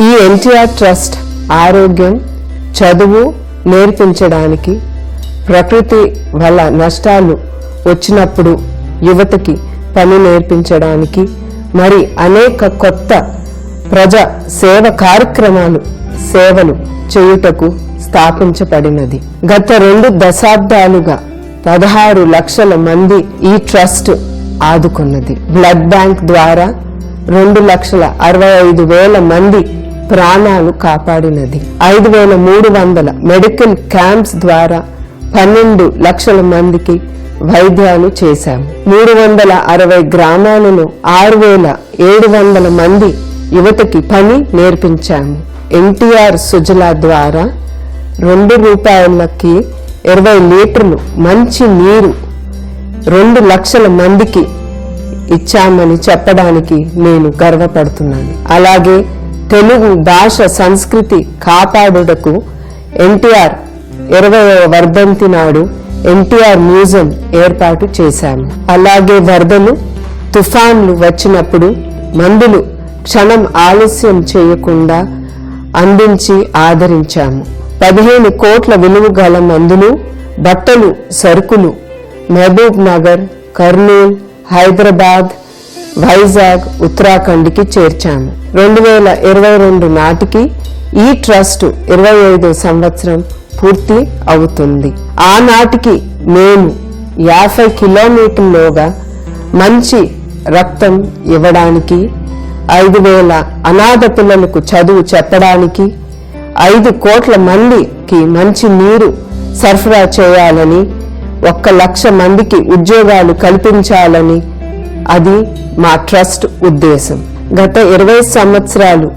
ఈ ఎన్టీఆర్ ట్రస్ట్ ఆరోగ్యం చదువు నేర్పించడానికి ప్రకృతి వల్ల నష్టాలు వచ్చినప్పుడు యువతకి పని నేర్పించడానికి మరి అనేక కొత్త ప్రజా సేవ కార్యక్రమాలు సేవలు చేయుటకు స్థాపించబడినది. గత రెండు దశాబ్దాలుగా పదహారు లక్షల మంది ఈ ట్రస్ట్ ఆదుకున్నది. బ్లడ్ బ్యాంక్ ద్వారా రెండు లక్షల అరవై ఐదు వేల మంది ప్రాణాలు కాపాడినది. ఐదు వేల మూడు వందల మెడికల్ క్యాంప్స్ ద్వారా పన్నెండు లక్షల మందికి వైద్యాలు చేశాము. మూడు వందల అరవై గ్రామాలలో ఆరు వేల ఏడు వందల మంది యువతకి పని నేర్పించాము. ఎన్టీఆర్ సుజల ద్వారా రెండు రూపాయలకి ఇరవై లీటర్లు మంచి నీరు రెండు లక్షల మందికి ఇచ్చామని చెప్పడానికి నేను గర్వపడుతున్నాను. అలాగే తెలుగు భాష సంస్కృతి కాపాడుటకు ఎన్టీఆర్ ఇరవై వర్ధంతి నాడు ఎన్టీఆర్ మ్యూజియం ఏర్పాటు చేశాము. అలాగే వరదలు తుఫాన్లు వచ్చినప్పుడు మందులు క్షణం ఆలస్యం చేయకుండా అందించి ఆదరించాము. పదిహేను కోట్ల విలువ గల మందులు బట్టలు సరుకులు మహబూబ్ నగర్ కర్నూల్ హైదరాబాద్ వైజాగ్ ఉత్తరాఖండ్కి చేర్చాము. రెండు వేల ఇరవై రెండు నాటికి ఈ ట్రస్ట్ ఇరవై ఐదో సంవత్సరం పూర్తి అవుతుంది. ఆనాటికి మేము యాభై కిలోమీటర్లోగా మంచి రక్తం ఇవ్వడానికి ఐదు వేల అనాథ పిల్లలకు చదువు చెప్పడానికి ఐదు కోట్ల మందికి మంచి నీరు సరఫరా చేయాలని ఒక్క లక్ష మందికి ఉద్యోగాలు కల్పించాలని. అది మా ట్రస్ట్ ఉద్దేశం. గత ఇరవై సంవత్సరాలు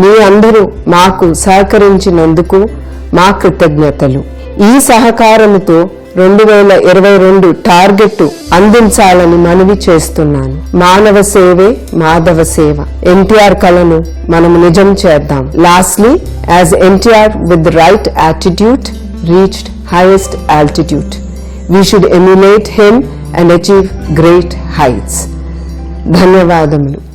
మీ అందరూ మాకు సహకరించినందుకు మా కృతజ్ఞతలు. ఈ సహకారముతో రెండు వేల ఇరవై రెండు టార్గెట్ అందించాలని మనవి చేస్తున్నాను. మానవ సేవే మాధవ సేవ. ఎన్టీఆర్ కళను మనం నిజం చేద్దాం. Lastly as NTR with right attitude reached highest altitude we should emulate him and achieve great heights ధన్యవాదములు.